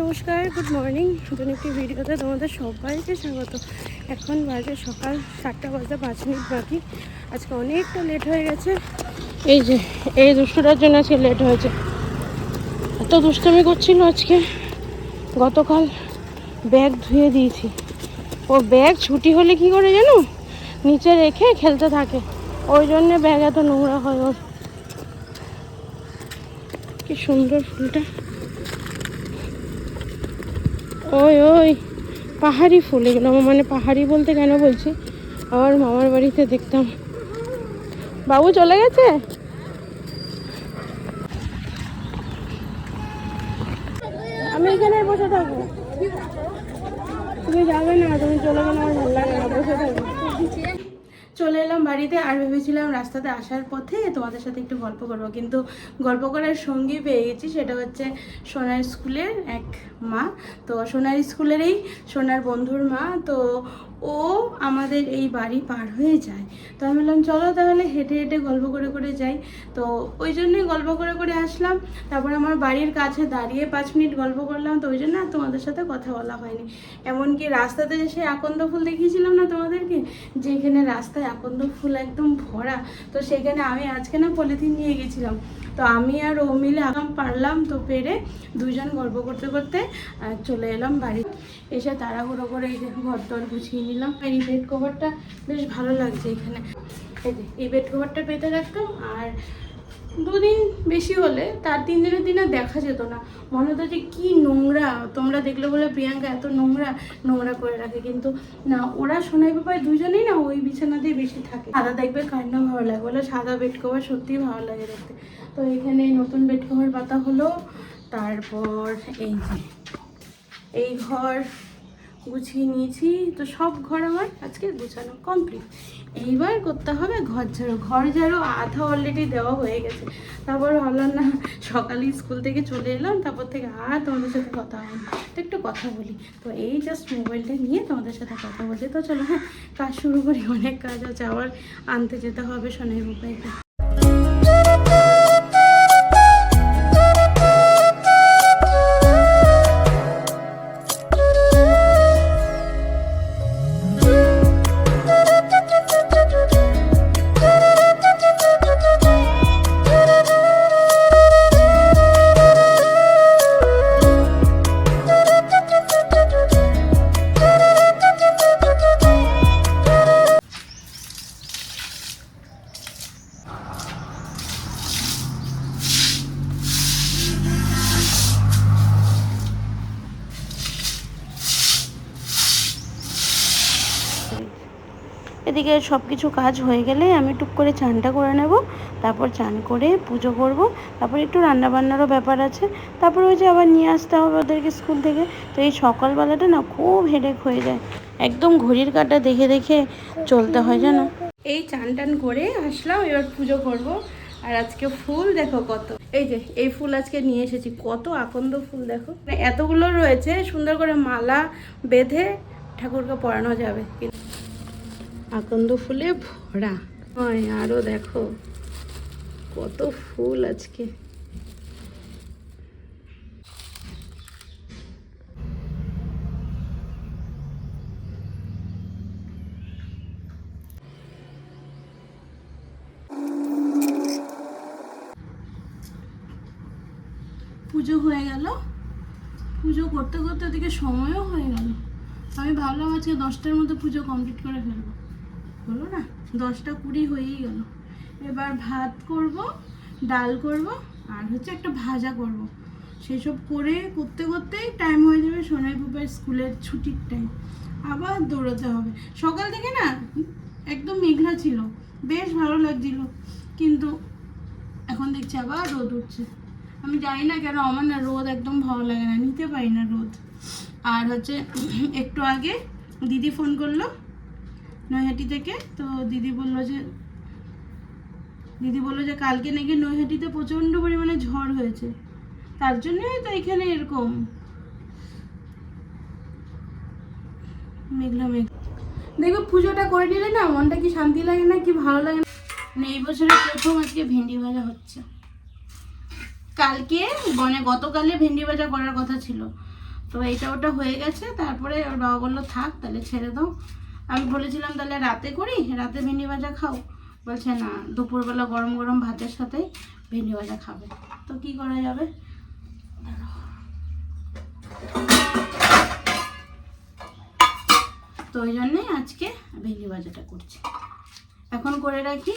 নমস্কার good morning নতুন একটি ভিডিওতে তোমাদের সবাইকে স্বাগত। এখন বাজে সকাল সাতটা বাজে পাঁচ মিনিট বাকি। আজকে অনেকটা লেট হয়ে গেছে। এই যে, এই দুষ্টুটার জন্য আজকে লেট হয়েছে। এত দুষ্টমি করছিল আজকে। গতকাল ব্যাগ ধুয়ে দিয়েছি। ও ব্যাগ ছুটি হলে কি করে জানো? নিচে রেখে খেলতে থাকে। ওই জন্যে ব্যাগ এত নোংরা হয় ওর। কি সুন্দর ফুলটা। ওই ওই, পাহাড়ি ফুল, এগুলো মানে পাহাড়ি বলতে কেন বলছি? আমার মামার বাড়িতে দেখতাম। বাবু চলে গেছে? আমি এখানে বসে থাকব। তুমি যাবে না, তুমি চলে গেলে আমার ভালো লাগে না, বসে থাকব। চলে এলাম বাড়িতে আর ভেবেছিলাম রাস্তাতে আসার পথে তোমাদের সাথে একটু গল্প করব। কিন্তু গল্প করার সঙ্গী পেয়ে গেছি, সেটা হচ্ছে সোনার স্কুলের এক মা। তো সোনার স্কুলেরই সোনার বন্ধুর মা। তো ও আমাদের এই বাড়ি পার হয়ে যায়। তো আমি বললাম, চলো তাহলে হেঁটে হেঁটে গল্প করে করে যাই। তো ওই জন্যই গল্প করে করে আসলাম। তারপর আমার বাড়ির কাছে দাঁড়িয়ে পাঁচ মিনিট গল্প করলাম। তো ওই জন্য আর তোমাদের সাথে কথা বলা হয়নি। এমনকি রাস্তাতে যে সেই আকন্দ ফুল দেখিয়েছিলাম না তোমাদেরকে? যেখানে রাস্তায় আকন্দ ফুল একদম ভরা, তো সেখানে আমি আজকে না পলিথিন নিয়ে গেছিলাম। তো আমি আর ও মিলে আগাম পারলাম তো পেরে দুজন গল্প করতে করতে চলে এলাম বাড়ি। এসে তাড়াহুড়ো করে ঘর টর গুছিয়ে নিলাম। আর এই বেড কভারটা বেশ ভালো লাগছে এখানে। এই বেড কভারটা পেতে রাখতাম আর দুদিন বেশি হলে তার তিন দিনের দিন আর দেখা যেত না। মনে হতো যে কী নোংরা, তোমরা দেখলে বলে প্রিয়াঙ্কা এত নোংরা নোংরা করে রাখে। কিন্তু না, ওরা সোনাই বাবাই দুজনেই না ওই বিছানাতেই বেশি থাকে। সাদা দেখবে কার না ভালো লাগে। বলে সাদা বেড কভার সত্যিই ভালো লাগে দেখতে। তো এখানে নতুন বেড কভার পাতা হলো। তারপর এই যে, এই ঘর গুছিয়ে নিয়েছি। তো সব ঘর আমার আজকে গুছানো কমপ্লিট এইবার করতে হবে ঘর ঝাড়ু। ঘর ঝাড়ু আধা অলরেডি দেওয়া হয়ে গেছে। তারপর ভাবলাম, না, সকালে স্কুল থেকে চলে এলাম। তারপর থেকে আর তোমাদের সাথে কথা হয়নি তো একটু কথা বলি। তো এই জাস্ট মোবাইলটা নিয়ে তোমাদের সাথে কথা বলছি। তো চলো হ্যাঁ কাজ শুরু করি। অনেক কাজ আছে। আবার আনতে যেতে হবে সোনাই মোবাইলটা এদিকে সব কিছু কাজ হয়ে গেলে আমি টুক করে চানটা করে নেব, তারপর চান করে পুজো করব, তারপর একটু রান্না বান্নারও ব্যাপার আছে, তারপর ওই যে আবার নিয়ে আসতে হবে ওদেরকে স্কুল থেকে, তো এই সকালবেলাটা না খুব হেডেক হয়ে যায়, একদম ঘড়ির কাটা দেখে দেখে চলতে হয় জানো। এই চান টান করে আসলাম, এবার পুজো করব, আর আজকে ফুল দেখো কত, এই যে, এই ফুল আজকে নিয়ে এসেছি, কত আকন্দ ফুল দেখো মানে এতগুলো রয়েছে, সুন্দর করে মালা বেঁধে ঠাকুরকে পরানো যাবে। আকন্দ ফুলে ভরা। হয়, আরও দেখো। কত ফুল আজকে। পুজো হয়ে গেল। পুজো করতে করতে ওদিকে সময়ও হয়ে গেল। আমি ভাবলাম আজকে দশটার মধ্যে পুজো কমপ্লিট করে ফেলব। হলো না? দশটা কুড়ি হয়েই গেল। এবার ভাত করব, ডাল করব, আর হচ্ছে একটা ভাজা করব। সেসব করে করতে করতেই টাইম হয়ে যাবে সোনাই বুবের স্কুলের ছুটির টাইম আবার দৌড়াতে হবে। সকাল থেকে না, একদম মেঘলা ছিল। বেশ ভালো লাগছিল। কিন্তু এখন দেখছি আবার রোদ উঠছে। আমি জানি না কেন, আমার না রোদ একদম ভালো লাগে না। নিতে পারি না রোদ। আর হচ্ছে একটু আগে দিদি ফোন করল। নৈহাটি থেকে। তো দিদি বলল যে দিদি বলল যে কালকে নাকি নৈহাটিতে প্রচণ্ড পরিমাণে ঝড় হয়েছে। তার জন্যই তো এখানে এরকম মেঘলা মেঘ দেখবে পুজোটা করে নিলে না মনটা কি শান্তি লাগে না কি ভালো লাগে না? মানে এই বছরের প্রথম আজকে ভেন্ডি ভাজা হচ্ছে। কালকে মানে গতকালে ভেন্ডি ভাজা করার কথা ছিল। তো এইটা ওটা হয়ে গেছে তারপরে ওর বাবা বলল থাক তাহলে ছেড়ে দাও। আমি বলেছিলাম তাহলে রাতে করি, রাতে ভেন্ডি ভাজা খাও। বলছে, না, দুপুরবেলা গরম গরম ভাতের সাথে ভেন্ডি ভাজা খাবে। তো কি করা যাবে? তো ওই জন্যে আজকে ভেন্ডি ভাজাটা করছি। এখন করে রাখি।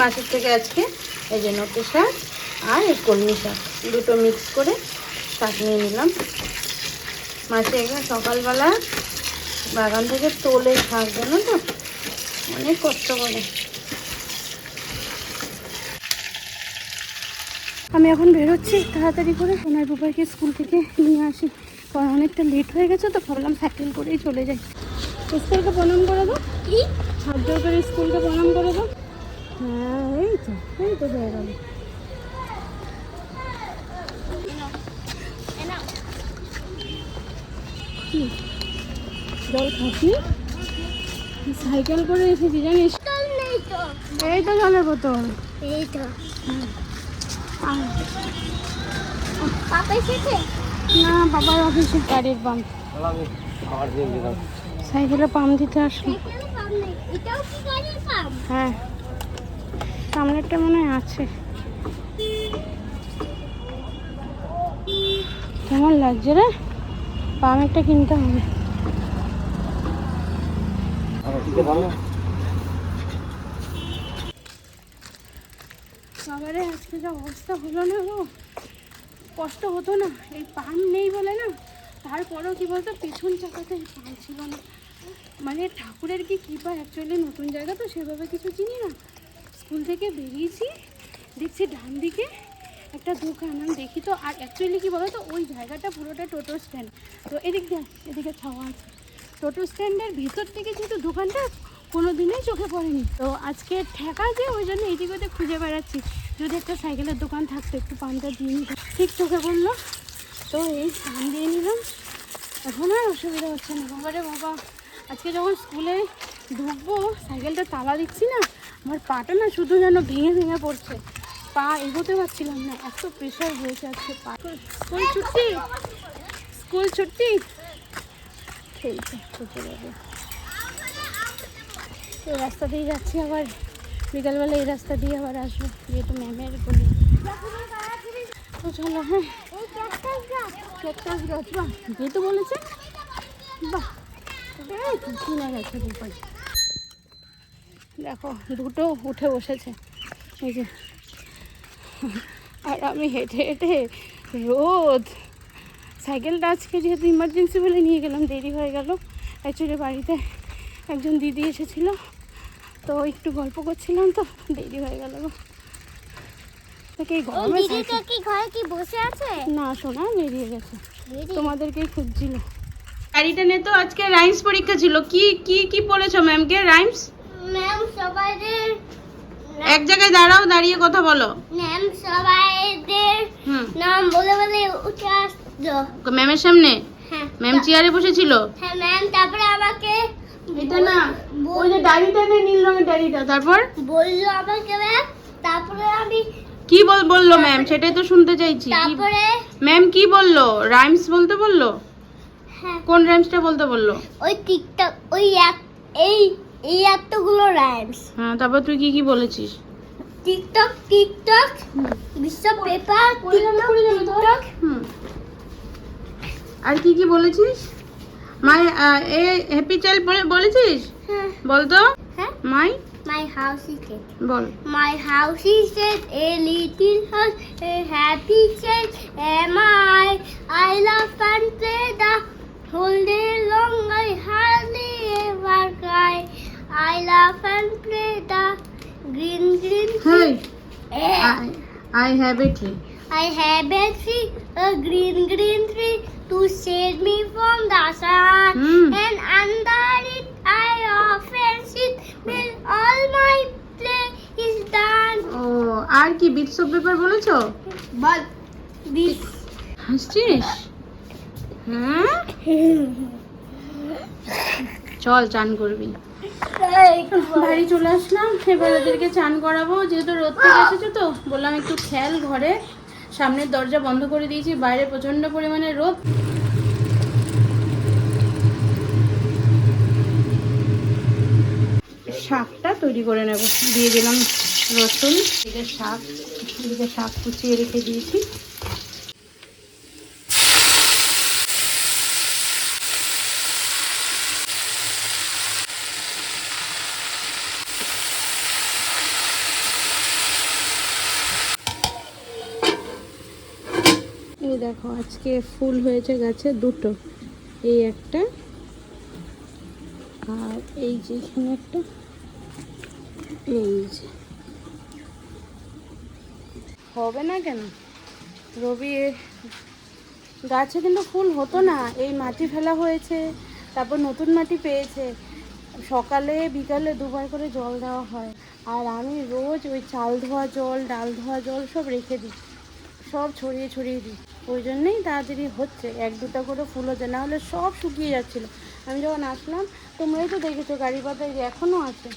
মাছের থেকে আজকে এই যে নটে শাক আর এই কলমি শাক। দুটো মিক্স করে শাক নিয়ে নিলাম। মাছে এখানে সকালবেলা বাগান থেকে তোলে শাক জানো তো? অনেক কষ্ট করে। আমি এখন বেরোচ্ছি তাড়াতাড়ি করে। সোনার বাবাকে স্কুল থেকে নিয়ে আসি। কারণ অনেকটা লেট হয়ে গেছে তো ভাবলাম সাইকেল করেই চলে যাই। স্কুলকে প্রণাম করে দাও। কি? হাত করে স্কুলকে প্রণাম করে দাও। হ্যাঁ এই তো এই তো হয়ে গেল। জল খাসনি সাইকেল করে এসেছি জানিস? তো। এই তো জলের বোতল। এই তো। পাপা এসেছে? না বাবার অফিসে গাড়ির পাম্প। সাইকেলে পাম্প দিতে আসলো হ্যাঁ। সামনেরটা মনে হয় আছে। কেমন লাগছে রে? পাম একটা কিনতে হবে। বাবারে, আজকে যা অবস্থা হলো না গো। কষ্ট হতো না, এই পাম নেই বলে না। তারপরেও কি বলতো, পেছন চাকাতে পাম ছিল না। মানে ঠাকুরের কি কৃপা? অ্যাকচুয়ালি নতুন জায়গা তো, সেভাবে কিছু চিনি না। স্কুল থেকে বেরিয়েছি, দেখছি ডান দিকে একটা দোকান, আমি দেখি তো, আর অ্যাকচুয়ালি কী বলো তো ওই জায়গাটা পুরোটা টোটো স্ট্যান্ড। তো এদিক দিয়ে এদিকে ছাওয়া আছে। টোটো স্ট্যান্ডের ভিতর থেকে কিন্তু দোকানটা কোনো দিনই চোখে পড়েনি। তো আজকে ঠেকা যে, ওই জন্য এদিক ওদিক খুঁজে বেড়াচ্ছি। যদি একটা সাইকেলের দোকান থাকতো, একটু পানটা দিয়ে নিতাম ঠিক চোখে পড়ল। তো এই পান দিয়ে নিলাম। এখন আর অসুবিধা হচ্ছে না। বাবা, আজকে যখন স্কুলে ঢুকবো সাইকেলটা তালা দিচ্ছি না। আমার পাটা না শুধু যেন ভেঙে ভেঙে পড়ছে। পা এগোতে পারছিলাম না এত প্রেশার হয়েছে আজকে পা। স্কুল ছুটি? স্কুল ছুটি? খেলছে ছুটি যাবে। এই রাস্তা দিয়ে যাচ্ছি আবার। বিকালবেলা এই রাস্তা দিয়ে আবার আসব। যেহেতু ম্যামের বলি। তো চলো হ্যাঁ। ক্যাকটাস গাছ। বাহ। যেহেতু বলেছে বাহ। তো কিনে গেছে দুটো দেখো দুটো উঠে বসেছে। এই যে। আর আমি হেঁটে হেঁটে রোদ। সাইকেলটা আজকে যেহেতু ইমার্জেন্সি বলে নিয়ে গেলাম দেরি হয়ে গেল। অ্যাকচুয়ালি বাড়িতে একজন দিদি এসেছিল তো একটু গল্প করছিলাম তো দেরি হয়ে গেল না শোনা বেরিয়ে গেছে। তোমাদেরকেই খুঁজছিল। গাড়িটা নে তো আজকে রাইমস পরীক্ষা ছিল। কি কি কি বলেছ ম্যামকে রাইমস ম্যাম সবাইদের এক জায়গায় দাঁড়াও দাঁড়িয়ে কথা বলো। ম্যাম সবাইদের নাম বলে বলে উঠে আসতো। ম্যামের সামনে? হ্যাঁ ম্যাম চেয়ারে বসেছিল? হ্যাঁ ম্যাম তারপরে আমাকে এটা না ওই যে দাড়িটা নে নীল রঙের দাড়িটা তারপর? বলল আমাকে ম্যাম তারপরে আমি কি বল বলল ম্যাম সেটাই তো শুনতে চাইছি। তারপরে ম্যাম কি বলল? রাইমস বলতে বলল? হ্যাঁ। কোন রাইমসটা বলতে বলল? ওই টিকটক ওই এক এই এই এতগুলো রাইমস হ্যাঁ তারপর তুই কি কি বলেছিস? টিকটক টিকটক বিশ্ব paper tick tock. Tick tock আর কি কি বলেছিস? মাই এ হ্যাপি চাইল্ড বলেছিস? হ্যাঁ। হ্যাঁ। মাই? মাই হাউস ইজ বল। House is set a little house, a happy set am I. I love and play the whole day long. I hardly ever cry. I laugh and play the green green hey Eh, I I have a tree I have a tree, a green green tree to save me from the sun. Hmm. And under it I often sit when all my play is done. ও আর কি bits of paper বলেছ But this হাসছিস হ্যাঁ চল চান করবি বাড়ি চলে আসলাম, এবার ওদেরকে চান করাবো। যেহেতু রোদ থেকে এসেছে তো, বললাম একটু খেয়াল ঘরে। সামনের দরজা বন্ধ করে দিয়েছি, বাইরে প্রচণ্ড পরিমাণে রোদ। শাকটা তৈরি করে নেব। দিয়ে দিলাম রসুন, এদিকে শাক এদিকে শাক কুচিয়ে রেখে দিয়েছি। দেখো, আজকে ফুল হয়েছে গাছে দুটো। এই একটা আর এই যে একটা, এই যে। হবে না কেন? রবি গাছে কিন্তু ফুল হতো না। এই মাটি ফেলা হয়েছে, তারপর নতুন মাটি পেয়েছে। সকালে, বিকালে দুবার করে জল দেওয়া হয়। আর আমি রোজ ওই চাল ধোয়া জল, ডাল ধোয়া জল সব রেখে দিই। সব ছড়িয়ে ছড়িয়ে দিই। ওই জন্যেই তাড়াতাড়ি হচ্ছে। এক দুটো করে ফুল হচ্ছে না হলে সব শুকিয়ে যাচ্ছিল। আমি যখন আসলাম তোমরাই তো দেখেছ গাড়ি পাতায় যে এখনও আছে।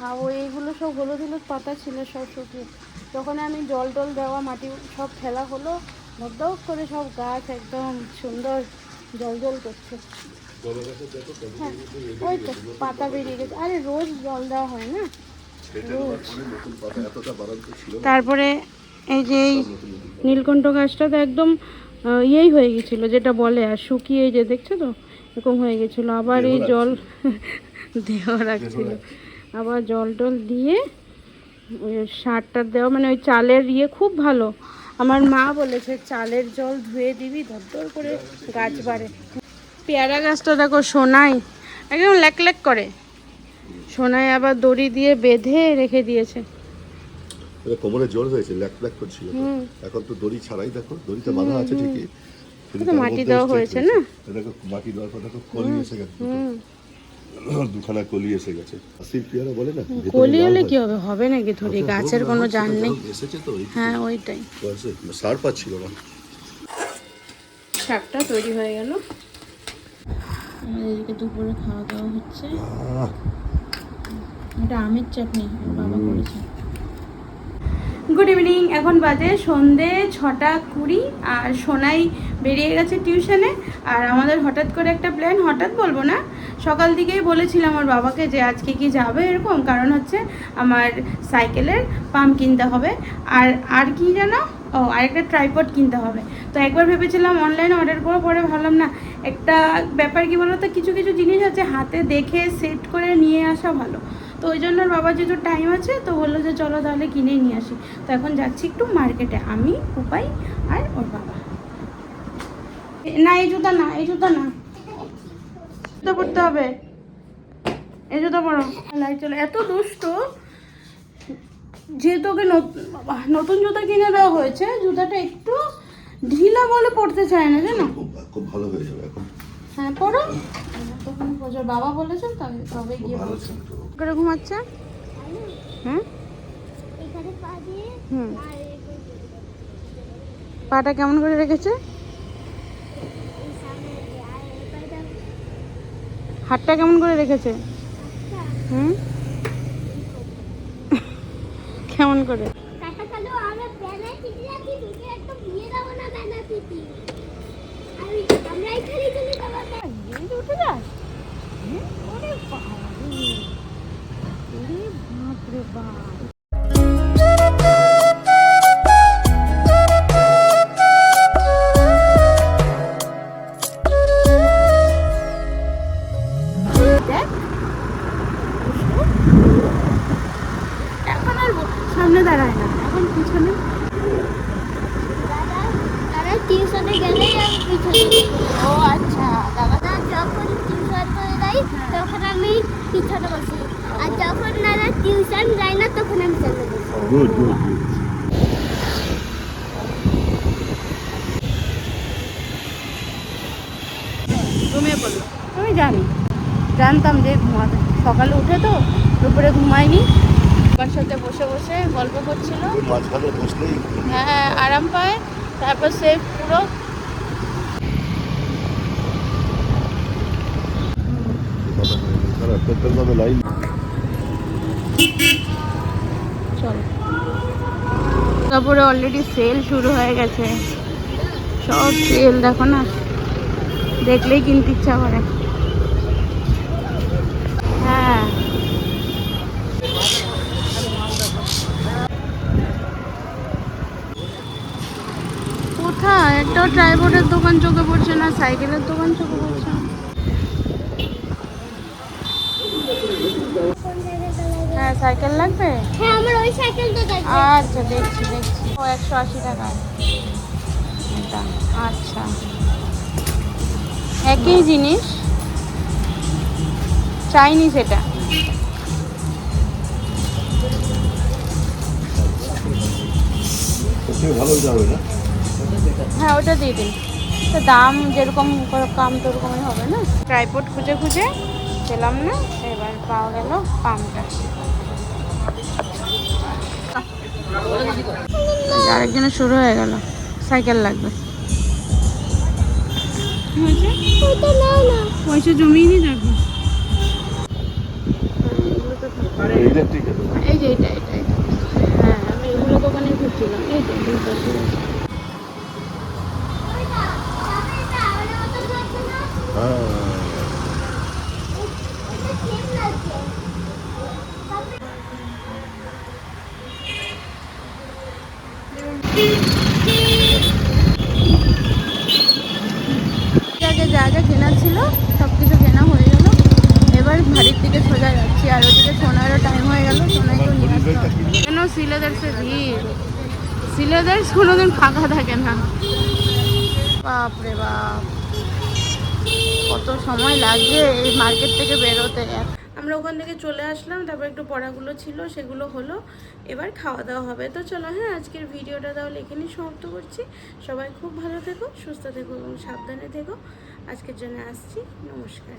ভাবো এইগুলো সব হলুদ হলুদ পাতা ছিল সব শুকিয়ে। যখন আমি জল টল দেওয়া মাটি সব ফেলা হলো ধপ করে সব গাছ একদম সুন্দর জল জল করছে। হ্যাঁ ওই তো পাতা বেরিয়ে গেছে। আরে রোজ জল দেওয়া হয় না? রোজ। তারপরে এই যে এই নীলকণ্ঠ গাছটা তো একদম ইয়েই হয়ে গেছিল যেটা বলে আর শুকিয়ে এই যে দেখছ তো এরকম হয়ে গেছিল। আবার এই জল দেহ রাখছিল। আবার জল টল দিয়ে ওই সারটা দেওয়া মানে ওই চালের ইয়ে খুব ভালো। আমার মা বলেছে চালের জল ধুয়ে দিবি ধর করে গাছ বাড়ে। পেয়ারা গাছটা দেখো সোনাই একদম ল্যাক ল্যাক করে। সোনায় আবার দড়ি দিয়ে বেঁধে রেখে দিয়েছে। এটা কোমরে জোর হয়েছে ল্যাক ল্যাক করছিল এখন তো দড়ি ছাড়াই দেখো দড়িটা বাঁধা আছে ঠিকই। মাটি দেওয়া হয়েছে না? এ দেখো মাটি দেওয়ার পর দেখো কলি এসে গেছে দুখানা কলি এসে গেছে। আসির পেয়ারা বলে না কলি হলে। কি হবে? হবে নাকি থরি গাছের কোনো জান নেই। এসেছে তো হ্যাঁ ওইটাই। সার পাচ্ছিল না। শাকটা তৈরি হয়ে গেল। এদিকে দুপুরে খাওয়া দাওয়া হচ্ছে। এটা আমের চাটনি বাবা করেছে। গুড ইভিনিং এখন বাজে সন্ধে ছটা কুড়ি আর সোনাই বেরিয়ে গেছে টিউশনে। আর আমাদের হঠাৎ করে একটা প্ল্যান হঠাৎ বলব না, সকাল দিকেই বলেছিলাম আমার বাবাকে যে আজকে কি যাবে এরকম, কারণ হচ্ছে আমার সাইকেলের পাম্প কিনতে হবে। আর আর কি জানো? ও, আরেকটা ট্রাইপড কিনতে হবে। তো একবার ভেবেছিলাম অনলাইনে অর্ডার করে পরে ভাবলাম না, একটা ব্যাপার কি বলো তো কিছু কিছু জিনিস আছে হাতে দেখে সেট করে নিয়ে আসা ভালো। তো ওই জন্য বাবা যেহেতু টাইম আছে, তো বলল যে চলো তাহলে কিনে নিয়ে আসি। তো এখন যাচ্ছি একটু মার্কেটে আমি উপাই আর ওর বাবা। না, এই জুতা না, এই জুতা না। জুতো পরতে হবে। এই জুতো পরো। লাইট চলে, এত দুষ্ট। যেহেতু ওকে নতুন জুতা কিনে দেওয়া হয়েছে, জুতাটা একটু ঢিলা বলে পড়তে চায় না, জানো? খুব ভালো হয়ে যাবে এখন হ্যাঁ পড়ো। তখন বাবা বলেছেন তবে তবে গিয়ে। করে ঘুমাচ্ছে? হুম? এখানে পা দিয়ে হুম। পাটা কেমন করে রেখেছে? সামনে দিয়ে আর এই পাটা হাতটা কেমন করে রেখেছে? হুম? কেমন করে? কাকা কালো আমরা ব্যানার রাখি একটা বিয়ে দেবো না ব্যানার আমরা এখানে চলে যাব। এই গুড গুড গুড ঘুমিয়ে পড়ল আমি জানি। জানতাম যে ঘুমাবে সকালে উঠে তো দুপুরে ঘুমায়নি। বাবার সাথে বসে বসে গল্প করছিল। হ্যাঁ আরাম পায়। তারপর সে পুরো লাইন কাপড়ে অলরেডি সেল শুরু হয়ে গেছে। সব সেল দেখো না? দেখলেই কিনতে ইচ্ছা করে। হ্যাঁ। কোথায়? একটা ট্রাইবোর্ডের দোকান চোখে পড়ছে না সাইকেলের দোকান চোখে পড়ছে না। সাইকেল লাগবে? হ্যাঁ আমার ওই সাইকেলটা দেখবে আচ্ছা দেখছি দেখছি। ও একশো আশি টাকা। এটা আচ্ছা। একই জিনিস। চাইনিজ এটা। হ্যাঁ ওটা দিয়ে দিন। তো দাম যেরকম কাম তো ওরকমই হবে না? ট্রাইপড খুঁজে খুঁজে পেলাম না এবার পাওয়া গেল পামটা আরেকজনের শুরু হয়ে গেল। সাইকেল লাগবে। পয়সা জমিয়ে নিয়ে যাব এই যে এটা এটা এটা হ্যাঁ আমি এগুলো দোকানে ঘুরছিলাম। এই যে ছিল সব কিছু কেনা হয়ে গেল। এবার বাড়ির দিকে সোজা যাচ্ছি, আর ওদিকে সোনারও টাইম হয়ে গেল, সোনাই তো নিয়ে কেন সিলেদার সে ভিড়? সিলেদার কোনোদিন ফাঁকা থাকে না। বাপরে বাপ, কত সময় লাগে এই মার্কেট থেকে বেরোতে। আমরা ওখান থেকে চলে আসলাম, তারপর একটু পড়াগুলো ছিল, সেগুলো হলো। এবার খাওয়া দাওয়া হবে। তো চলো হ্যাঁ আজকের ভিডিওটা তাহলে এখানেই সমাপ্ত করছি। সবাই খুব ভালো থেকো, সুস্থ থেকো এবং সাবধানে থেকো। আজকের জন্য আসছি। নমস্কার।